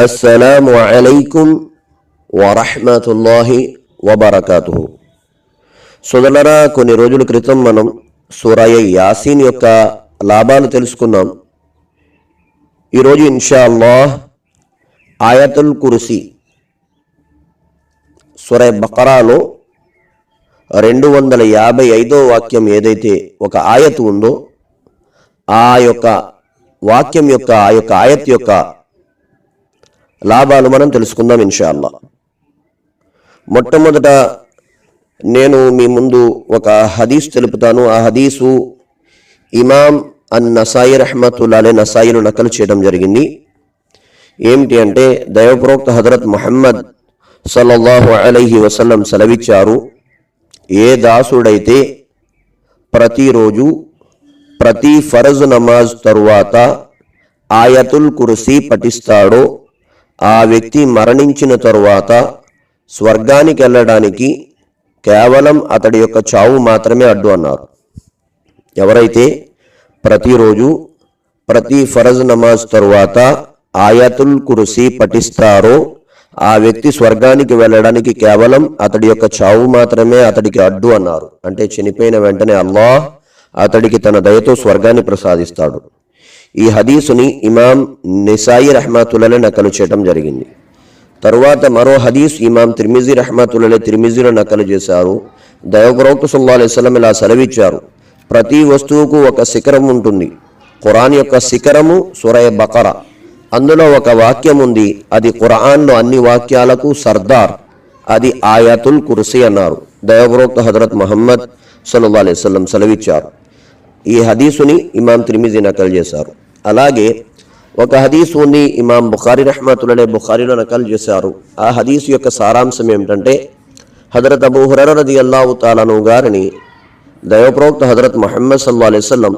అస్సలాము అలైకుం వరహ్మతుల్లాహి వబర్కాతు సుదలరా కొన్ని రోజుల క్రితం మనం సూరాయ యాసీన్ యొక్క లాభాలు తెలుసుకున్నాం. ఈరోజు ఇన్షా అల్లాహ్ ఆయతుల్ కుర్సీ సూరయ బకరాలో రెండు వందల యాభై ఐదో వాక్యం ఏదైతే ఒక ఆయత్ ఉందో ఆ యొక్క వాక్యం యొక్క ఆ యొక్క ఆయత్ యొక్క లాభాలు మనం తెలుసుకుందాం ఇన్షాల్లా మొట్టమొదట నేను మీ ముందు ఒక హదీస్ తెలుపుతాను. ఆ హదీసు ఇమాం అన్ నసాయి రహమతుల్లాలే నసాయిను నకలు చేయడం జరిగింది. ఏమిటి అంటే దైవప్రోక్త హజరత్ మహమ్మద్ సల్లల్లాహు అలైహి వసల్లం సెలవిచ్చారు ఏ దాసుడైతే ప్రతిరోజు ప్రతి ఫరజ్ నమాజ్ తరువాత ఆయతుల్ కుర్సీ పఠిస్తాడో ఆ వ్యక్తి మరణించిన తరువాత స్వర్గానికి వెళ్ళడానికి కేవలం అతడి యొక్క చావు మాత్రమే అడ్డు అన్నారు. ఎవరైతే ప్రతిరోజు ప్రతి ఫరజ్ నమాజ్ తరువాత ఆయాతుల్ కుర్సీ పఠిస్తారో ఆ వ్యక్తి స్వర్గానికి వెళ్ళడానికి కేవలం అతడి యొక్క చావు మాత్రమే అతడికి అడ్డు అన్నారు. అంటే చనిపోయిన వెంటనే అల్లాహ్ అతడికి తన దయతో స్వర్గాన్ని ప్రసాదిస్తాడు. ఈ హదీసుని ఇమాం నిసాయి రహమాతులలో నకలు చేయటం జరిగింది. తరువాత మరో హదీస్ ఇమాం తిర్మిజీ రహమాతులలో తిర్మిజీలో నకలు చేశారు. దైవప్రవక్త సుల్లా అలైస్లం ఇలా సెలవిచ్చారు. ప్రతి వస్తువుకు ఒక శిఖరం ఉంటుంది. ఖురాన్ యొక్క శిఖరము సురయ బకర. అందులో ఒక వాక్యం ఉంది. అది ఖురాన్లో అన్ని వాక్యాలకు సర్దార్. అది ఆయాతుల్ కుర్సీ అన్నారు. దైవప్రవక్త హజరత్ మహమ్మద్ సల్లల్లా అలైస్లం సెలవిచ్చారు. ఈ హదీసుని ఇమాం త్రిమిజి నకలు చేశారు. అలాగే ఒక హదీసుని ఇమాం బుఖారి రహమతులనే బుఖారిలో నకలు చేశారు. ఆ హదీసు యొక్క సారాంశం ఏమిటంటే హజరత్ అబూ హురర రది అల్లావు తాలను గారిని దైవప్రవక్త హజరత్ మహమ్మద్ సల్లా అలైవల్లం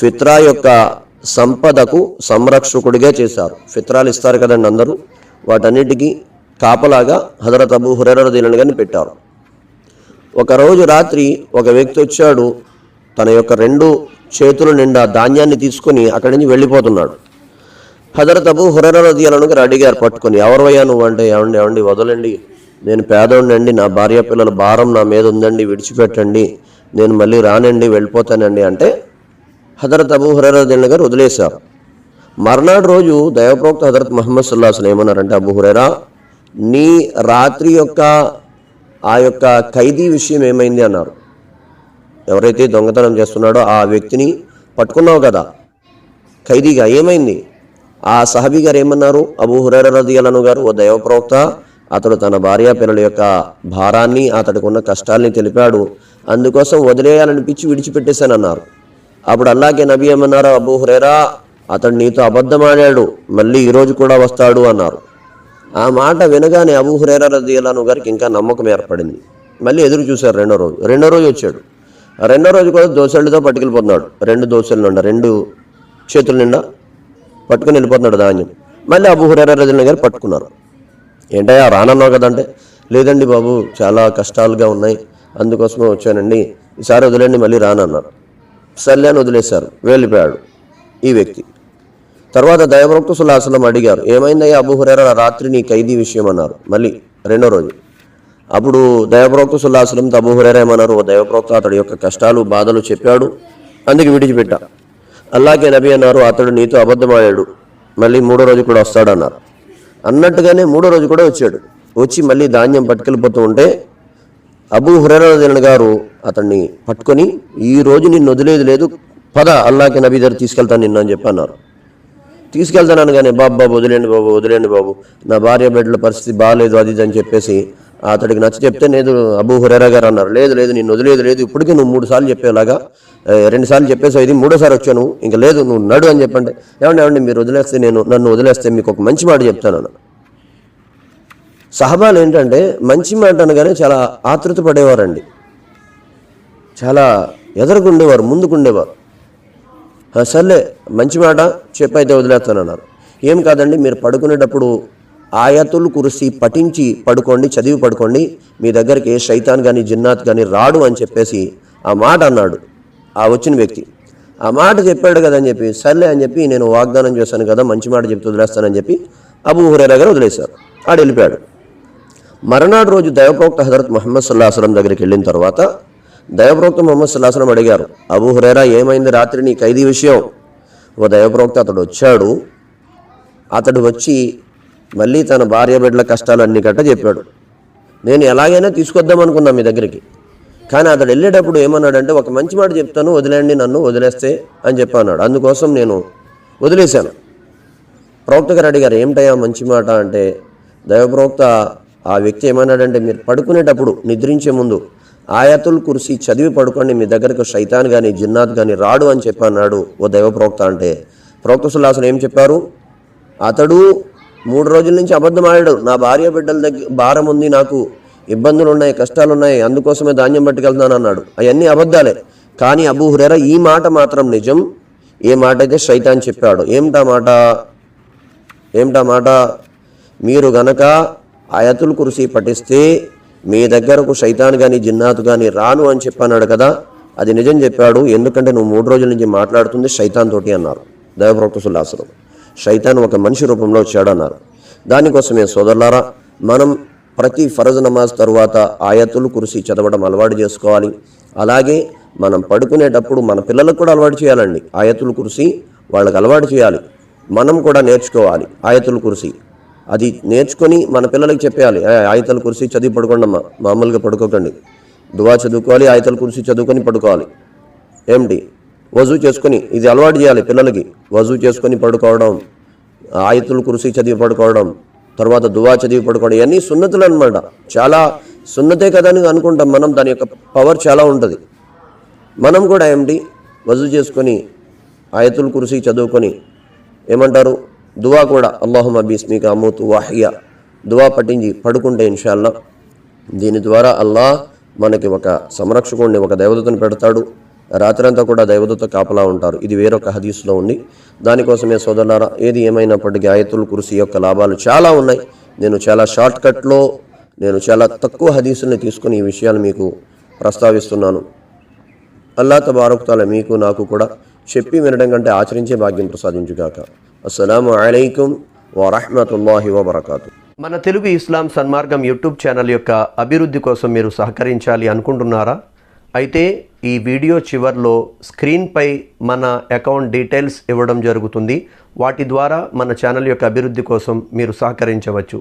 ఫిత్రా యొక్క సంపదకు సంరక్షకుడిగా చేశారు. ఫిత్రాలు ఇస్తారు కదండి అందరూ. వాటన్నిటికీ కాపలాగా హజరత్ అబూ హురర రదీలను కానీ పెట్టారు. ఒకరోజు రాత్రి ఒక వ్యక్తి వచ్చాడు. తన యొక్క రెండు చేతుల నిండా ధాన్యాన్ని తీసుకొని అక్కడి నుంచి వెళ్ళిపోతున్నాడు. హజరత్ అబూ హురరదియాలను గారు అడిగారు పట్టుకొని ఎవరవయ్యా నువ్వు అంటే ఏమండి ఏమండి వదలండి. నేను పేదోండండి నా భార్య పిల్లల భారం నా మీద ఉందండి విడిచిపెట్టండి. నేను మళ్ళీ రానండి వెళ్ళిపోతానండి. అంటే హజరత్ అబు హురరదియాలను గారు వదిలేశారు. మర్నాడు రోజు దైవప్రోక్త హజరత్ మహమ్మద్ సుల్లాహన్ ఏమన్నారంటే అబు హురేరా నీ రాత్రి యొక్క ఆ యొక్క ఖైదీ విషయం ఏమైంది? అన్నారు. ఎవరైతే దొంగతనం చేస్తున్నాడో ఆ వ్యక్తిని పట్టుకున్నావు కదా. ఖైదీగా ఏమైంది? ఆ సహబీ గారు ఏమన్నారు? అబూ హురైర రదియలను గారు ఓ దైవ ప్రవక్త అతడు తన భార్య పిల్లల యొక్క భారాన్ని అతడికి ఉన్న కష్టాల్ని తెలిపాడు. అందుకోసం వదిలేయాలనిపించి విడిచిపెట్టేశానన్నారు. అప్పుడు అల్లాగే నబీ ఏమన్నారు? అబూ హురేరా అతడు నీతో అబద్ధమాడాడు మళ్ళీ ఈరోజు కూడా వస్తాడు అన్నారు. ఆ మాట వినగానే అబూ హురైరా రదియలను గారికి ఇంకా నమ్మకం ఏర్పడింది. మళ్ళీ ఎదురు చూశారు రెండో రోజు రెండో రోజు వచ్చాడు. రెండో రోజు కూడా దోశలతో పట్టుకెళ్ళిపోతున్నాడు. రెండు దోశల నిండా రెండు చేతుల నిండా పట్టుకుని వెళ్ళిపోతున్నాడు ధాన్యం. మళ్ళీ అబూ హురేరా రజన గారు పట్టుకున్నారు. ఏంటయ్యా రానన్నావు కదంటే లేదండి బాబు చాలా కష్టాలుగా ఉన్నాయి. అందుకోసమే వచ్చానండి. ఈసారి వదిలేండి మళ్ళీ రానన్నారు. సర్లే అని వదిలేశారు. వెళ్ళిపోయాడు ఈ వ్యక్తి. తర్వాత దయభక్తు సుల్లాసలం అడిగారు ఏమైందయ్యా అబూ హురేరా రాత్రి నీ ఖైదీ విషయం అన్నారు. మళ్ళీ రెండో రోజు. అప్పుడు దైవప్రవక్త సుల్లాసలం అబూ ఏమన్నారు? ఓ దైవప్రవక్త అతడి యొక్క కష్టాలు బాధలు చెప్పాడు. అందుకు విడిచిపెట్టా. అల్లాకే నబీ అన్నారు అతడు నీతో అబద్ధమాడాడు మళ్ళీ మూడో రోజు కూడా వస్తాడన్నారు అన్నట్టుగానే మూడో రోజు కూడా వచ్చాడు. వచ్చి మళ్ళీ ధాన్యం పట్టుకెళ్ళిపోతూ ఉంటే అబూ హురేరాజన్ గారు అతన్ని పట్టుకొని ఈ రోజు నిన్ను వదిలేదు లేదు. పద అల్లాకి నబీ దగ్గర తీసుకెళ్తాను నిన్ను అని చెప్పి అన్నారు. తీసుకెళ్తాను కానీ బాబు బాబు వదిలేండి బాబు వదిలేండి బాబు. నా భార్య బిడ్డల పరిస్థితి బాగాలేదు అది ఇది అని చెప్పేసి అతడికి నచ్చ చెప్తే లేదు అబూ హురేరా గారు అన్నారు. లేదు లేదు నేను వదిలేదు లేదు. ఇప్పటికీ నువ్వు మూడు సార్లు చెప్పేలాగా రెండు సార్లు చెప్పేసావు ఇది మూడోసారి వచ్చాను. ఇంకా లేదు నువ్వు నడు అని చెప్పండి. ఏమండి ఏమండి మీరు వదిలేస్తే నేను నన్ను వదిలేస్తే మీకు ఒక మంచి మాట చెప్తాను అన్న సహబాలు ఏంటంటే మంచి మాట అనగానే చాలా ఆతృత పడేవారండి. చాలా ఎదరకుండేవారు ముందుకుండేవారు. సర్లే మంచి మాట చెప్పైతే వదిలేస్తానన్నారు. ఏం కాదండి మీరు పడుకునేటప్పుడు ఆయతుల్ కురిసి పఠించి పడుకోండి చదివి పడుకోండి. మీ దగ్గరికి ఏ శైతాన్ కానీ జిన్నాత్ కానీ రాడు అని చెప్పేసి ఆ మాట అన్నాడు. ఆ వచ్చిన వ్యక్తి. ఆ మాట చెప్పాడు కదా అని చెప్పి సర్లే అని చెప్పి నేను వాగ్దానం చేశాను కదా మంచి మాట చెప్తూ వదిలేస్తానని చెప్పి అబూ హురేరా గారు వదిలేశారు. ఆడు వెళ్ళిపోయాడు. మరునాడు రోజు దైవప్రవక్త హజరత్ మహమ్మద్ సల్లాహసలం దగ్గరికి వెళ్ళిన తర్వాత దైవప్రవక్త ముహమ్మద్ సల్లాహసలం అడిగారు అబూ హురేరా ఏమైంది రాత్రి నీ ఖైదీ విషయం? ఓ దైవప్రవక్త అతడు వచ్చాడు. అతడు వచ్చి మళ్ళీ తన భార్య బిడ్డల కష్టాలన్నీ గట్ట చెప్పాడు. నేను ఎలాగైనా తీసుకొద్దాం అనుకున్నా మీ దగ్గరికి. కానీ అతడు వెళ్ళేటప్పుడు ఏమన్నాడంటే ఒక మంచి మాట చెప్తాను వదిలేండి నన్ను వదిలేస్తే అని చెప్పన్నాడు అందుకోసం నేను వదిలేశాను. ప్రవక్త గారు అడిగారు ఏమిటయ్యా మంచి మాట? అంటే దైవప్రవక్త ఆ వ్యక్తి ఏమన్నాడంటే మీరు పడుకునేటప్పుడు నిద్రించే ముందు ఆయాతుల్ కుర్సీ చదివి పడుకోండి మీ దగ్గరకు శైతాన్ కానీ జిన్నాత్ కానీ రాడు అని చెప్పన్నాడు ఓ దైవప్రవక్త అంటే ప్రవక్త సుల్లాసన్ ఏం చెప్పారు? అతడు మూడు రోజుల నుంచి అబద్ధం ఆడాడు. నా భార్య బిడ్డల దగ్గర భారం ఉంది నాకు. ఇబ్బందులు ఉన్నాయి కష్టాలు ఉన్నాయి అందుకోసమే ధాన్యం పట్టుకెళ్తున్నాను అన్నాడు. అవన్నీ అబద్ధాలే. కానీ అబూ హురేరా ఈ మాట మాత్రం నిజం. ఏ మాట అయితే శైతాన్ చెప్పాడు. ఏమిటా మాట? ఏమిటా మాట? మీరు గనక ఆయతుల్ కురిసి పఠిస్తే మీ దగ్గరకు శైతాన్ కానీ జిన్నాత్ కానీ రాను అని చెప్పన్నాడు కదా. అది నిజం చెప్పాడు. ఎందుకంటే నువ్వు మూడు రోజుల నుంచి మాట్లాడుతుంది శైతాన్ తోటి అన్నారు. దైవప్రవక్త సుల్లాసరం శైతాన్ ఒక మనిషి రూపంలో వచ్చాడన్నారు దానికోసమే సోదరులారా మనం ప్రతి ఫరజ్ నమాజ్ తరువాత ఆయతులు కురిసి చదవడం అలవాటు చేసుకోవాలి. అలాగే మనం పడుకునేటప్పుడు మన పిల్లలకు కూడా అలవాటు చేయాలండి. ఆయతులు కురిసి వాళ్ళకి అలవాటు చేయాలి. మనం కూడా నేర్చుకోవాలి ఆయతులు కుర్సీ. అది నేర్చుకొని మన పిల్లలకి చెప్పేయాలి ఆయతలు కురిసి చదివి పడుకోండమ్మా మామూలుగా పడుకోకండి. దువా చదువుకోవాలి ఆయతలు కురిసి చదువుకొని పడుకోవాలి. ఏమిటి వజూ చేసుకొని ఇది అలవాటు చేయాలి పిల్లలకి. వజూ చేసుకొని పడుకోవడం ఆయతుల్ కురిసి చదివి పడుకోవడం తర్వాత దువా చదివి పడుకోవడం ఇవన్నీ సున్నతులు అనమాట చాలా సున్నతే కదా అని అనుకుంటాం మనం దాని యొక్క పవర్ చాలా ఉంటుంది. మనం కూడా ఏమిటి? వజూ చేసుకొని ఆయతుల్ కురిసి చదువుకొని ఏమంటారు? దువా కూడా అల్లాహుమ బీస్మిక అమూతు వాహియా. దువా పట్టించి పడుకుంటే ఇన్షాల్లా దీని ద్వారా అల్లాహ్ మనకి ఒక సంరక్షకుడిని ఒక దేవతను పెడతాడు. రాత్రంతా కూడా దైవదూత కాపలా ఉంటారు. ఇది వేరొక హదీస్లో ఉంది. దానికోసమే సోదరులారా ఏది ఏమైనప్పటికీ ఆయతుల్ కురిసి యొక్క లాభాలు చాలా ఉన్నాయి. నేను చాలా షార్ట్ కట్లో నేను చాలా తక్కువ హదీసుల్ని తీసుకుని ఈ విషయాలు మీకు ప్రస్తావిస్తున్నాను. అల్లా తబారకుతాల మీకు నాకు కూడా చెప్పి వినడం కంటే ఆచరించే భాగ్యం ప్రసాదించుగాక. అస్సలాము అయికం వరహమతుల్లాహి వబర్కాతు. మన తెలుగు ఇస్లాం సన్మార్గం యూట్యూబ్ ఛానల్ యొక్క అభివృద్ధి కోసం మీరు సహకరించాలి అనుకుంటున్నారా? అయితే ఈ వీడియో చివర్లో స్క్రీన్పై మన అకౌంట్ డీటెయిల్స్ ఇవ్వడం జరుగుతుంది. వాటి ద్వారా మన ఛానల్ యొక్క అభివృద్ధి కోసం మీరు సహకరించవచ్చు.